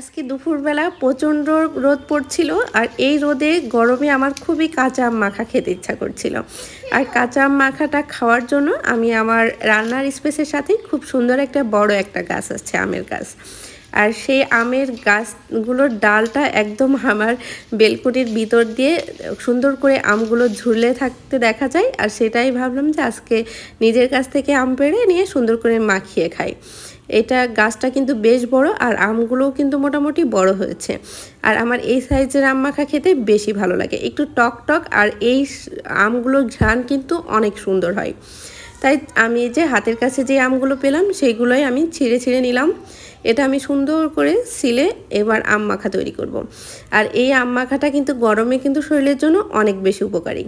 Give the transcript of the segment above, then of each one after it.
আজকে দুপুরবেলা প্রচণ্ড রোদ পড়ছিল আর এই রোদে গরমে আমার খুবই কাঁচা আম মাখা খেতে ইচ্ছা করছিল। আর কাঁচা আম মাখাটা খাওয়ার জন্য আমি আমার রান্নার স্পেসের সাথে খুব সুন্দর একটা বড় একটা গাছ আছে, আমের গাছ। আর সেই আমের গাছগুলোর ডালটা একদম আমার বেলকুনির ভিতর দিয়ে সুন্দর করে আমগুলো ঝুলে থাকতে দেখা যায়। আর সেটাই ভাবলাম যে আজকে নিজের কাছ থেকে আম পেড়ে নিয়ে সুন্দর করে মাখিয়ে খাই। এটা গাছটা কিন্তু বেশ বড় আর আমগুলোও কিন্তু মোটামুটি বড় হয়েছে। আর আমার এই সাইজের আম মাখা খেতে বেশি ভালো লাগে। একটু টক টক আর এই আমগুলোর ঘ্রাণ কিন্তু অনেক সুন্দর হয়। তাই আমি যে হাতের কাছে যে আমগুলো পেলাম সেইগুলোই আমি ছিঁড়ে ছিঁড়ে নিলাম। এটা আমি সুন্দর করে সিলে এবার আম মাখা তৈরি করব। আর এই আম মাখাটা কিন্তু গরমে কিন্তু শরীরের জন্য অনেক বেশি উপকারী।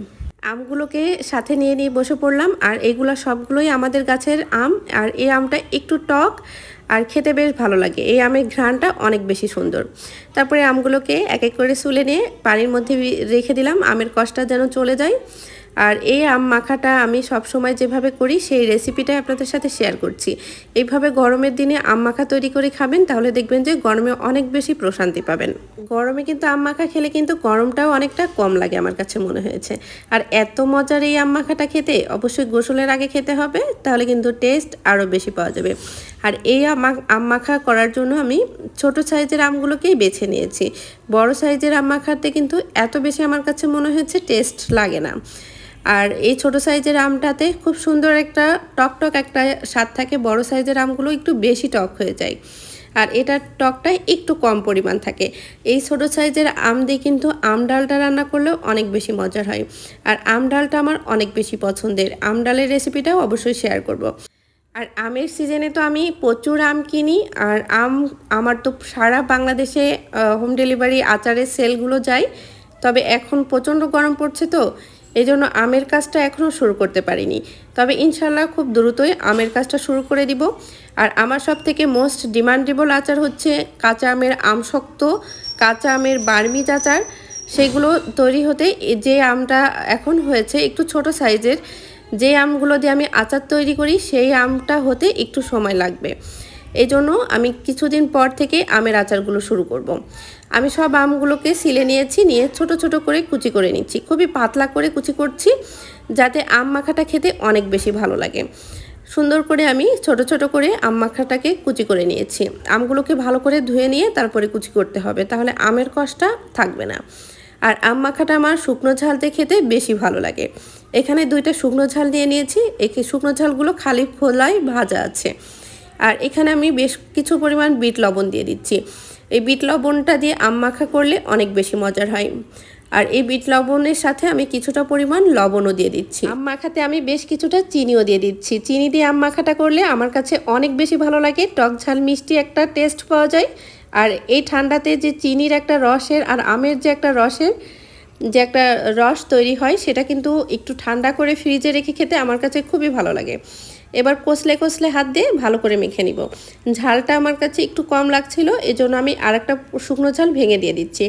আমগুলোকে সাথে নিয়ে নিয়ে বসে পড়লাম আর এগুলা সবগুলোই আমাদের গাছের আম আর এই আমটা একটু টক আর খেতে বেশ ভালো লাগে। এই আমের ঘ্রাণটা অনেক বেশি সুন্দর। তারপরে আমগুলোকে এক এক করে সুলে নিয়ে পানির মধ্যে রেখে দিলাম। আমের কষটা যেন চলে যায়। আর এই আম মাখাটা আমি সব সময় যেভাবে করি, সেই রেসিপিটাই আপনাদের সাথে শেয়ার করছি। এইভাবে গরমের দিনে আম মাখা তৈরি করে খাবেন, তাহলে দেখবেন যে গরমে অনেক বেশি প্রশান্তি পাবেন। গরমে কিন্তু আম মাখা খেলে কিন্তু গরমটাও অনেকটা কম লাগে আমার কাছে মনে হয়েছে। আর এত মজার এই আম মাখাটা খেতে, অবশ্যই গোসলের আগে খেতে হবে, তাহলে কিন্তু টেস্ট আরও বেশি পাওয়া যাবে। আর এই আম মাখা করার জন্য আমি ছোট সাইজের আমগুলোকেই বেছে নিয়েছি। বড় সাইজের আম মাখাতে কিন্তু এত বেশি আমার কাছে মনে হয়েছে টেস্ট লাগে না। আর এই ছোট সাইজের আমটাতে খুব সুন্দর একটা টক টক একটা স্বাদ থাকে। বড় সাইজের আমগুলো একটু বেশি টক হয়ে যায়। আর এটার টকটাই একটু কম পরিমাণ থাকে। এই ছোট সাইজের আম দিয়ে কিন্তু আম ডালটা রান্না করলেও অনেক বেশি মজার হয়। আর আম ডালটা আমার অনেক বেশি পছন্দের। আম ডালের রেসিপিটাও অবশ্যই শেয়ার করব। আর আমের সিজনে তো আমি প্রচুর আম কিনি। আর আম, আমার তো সারা বাংলাদেশে হোম ডেলিভারি আচারের সেলগুলো যায়। তবে এখন প্রচণ্ড গরম পড়ছে তো। এই জন্য আমের কাজটা এখনও শুরু করতে পারিনি। তবে ইনশাল্লাহ খুব দ্রুতই আমের কাজটা শুরু করে দিব। আর আমার সব থেকে মোস্ট ডিমান্ডেবল আচার হচ্ছে কাঁচা আমের আমশক্ত, কাঁচা আমের বার্মিজ আচার। সেগুলো তৈরি হতে যে আমটা এখন হয়েছে একটু ছোট সাইজের, যে আমগুলো দিয়ে আমি আচার তৈরি করি, সেই আমটা হতে একটু সময় লাগবে। এই জন্য আমি কিছুদিন পর থেকে আমের আচারগুলো শুরু করব। আমি সব আমগুলোকে সিলে নিয়েছি, নিয়ে ছোট ছোট করে কুচি করে নিচ্ছি। খুবই পাতলা করে কুচি করছি যাতে আম মাখাটা খেতে অনেক বেশি ভালো লাগে। সুন্দর করে আমি ছোট ছোট করে আম মাখাটাকে কুচি করে নিয়েছি। আমগুলোকে ভালো করে ধুয়ে নিয়ে তারপরে কুচি করতে হবে, তাহলে আমের কষটা থাকবে না। আর আম মাখাটা আমার শুকনো ঝালতে খেতে বেশি ভালো লাগে। এখানে দুইটা শুকনো ঝাল নিয়ে নিয়েছি। একে শুকনো ঝালগুলো খালি খোলায় ভাজা আছে। আর এখানে আমি বেশ কিছু পরিমাণ বিট লবণ দিয়ে দিচ্ছি। এই বিট লবণটা দিয়ে আম মাখা করলে অনেক বেশি মজার হয়। আর এই বিট লবণের সাথে আমি কিছুটা পরিমাণ লবণও দিয়ে দিচ্ছি। আম মাখাতে আমি বেশ কিছুটা চিনিও দিয়ে দিচ্ছি। চিনি দিয়ে আম মাখাটা করলে আমার কাছে অনেক বেশি ভালো লাগে। টক ঝাল মিষ্টি একটা টেস্ট পাওয়া যায়। আর এই ঠান্ডাতে যে চিনির একটা রসের আর আমের যে একটা রসের যে একটা রস তৈরি হয়, সেটা কিন্তু একটু ঠান্ডা করে ফ্রিজে রেখে খেতে আমার কাছে খুবই ভালো লাগে। এবার কষলে কষলে হাত দিয়ে ভালো করে মেখে নিব। ঝালটা আমার কাছে একটু কম লাগছিল, এজন্য আমি আর একটা শুকনো ঝাল ভেঙে দিয়ে দিচ্ছি।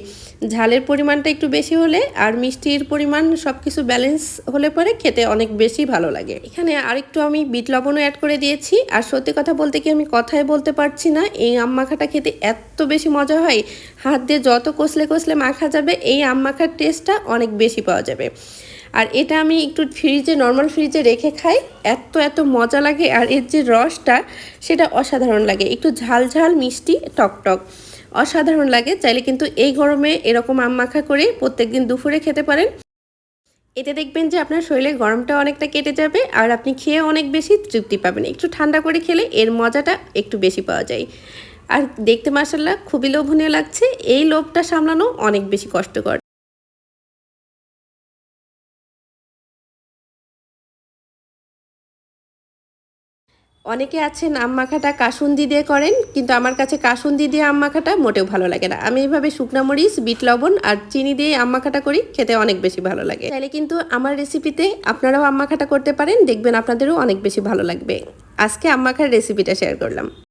ঝালের পরিমাণটা একটু বেশি হলে আর মিষ্টির পরিমাণ সব কিছু ব্যালেন্স হলে পরে খেতে অনেক বেশি ভালো লাগে। এখানে আরেকটু আমি বিট লবণও অ্যাড করে দিয়েছি। আর সত্যি কথা বলতে কি আমি কথাই বলতে পারছি না, এই আম মাখাটা খেতে এত বেশি মজা হয়। হাত দিয়ে যত কষলে কষলে মাখা যাবে, এই আম মাখার টেস্টটা অনেক বেশি পাওয়া যাবে। আর এটা আমি একটু ফ্রিজে নর্মাল ফ্রিজে রেখে খাই। এত এত মজা লাগে আর এর যে রসটা, সেটা অসাধারণ লাগে। একটু ঝাল ঝাল, মিষ্টি, টক টক। অসাধারণ লাগে। চাইলে কিন্তু এই গরমে এরকম আম মাখা করে প্রত্যেক দিন দুপুরে খেতে পারেন। এতে দেখবেন যে আপনার শরীরে গরমটা অনেকটা কেটে যাবে আর আপনি খেয়ে অনেক বেশি তৃপ্তি পাবেন। একটু ঠান্ডা করে খেলে এর মজাটা একটু বেশি পাওয়া যায়। আর দেখতে মাসাল্লাহ খুবই লোভনীয় লাগছে। এই লোভটা সামলানো অনেক বেশি কষ্টকর। অনেকে আছেন আম মাখাটা কাসুন্দি দিয়ে করেন, কিন্তু আমার কাছে কাসুন্দি দিয়ে আম মাখাটা মোটেও ভালো লাগে না। আমি এইভাবে শুকনা মরিচ, বিট লবণ আর চিনি দিয়ে আম মাখাটা করি, খেতে অনেক বেশি ভালো লাগে। তাহলে কিন্তু আমার রেসিপিতে আপনারাও আম মাখাটা করতে পারেন, দেখবেন আপনাদেরও অনেক বেশি ভালো লাগবে। আজকে আম মাখার রেসিপিটা শেয়ার করলাম।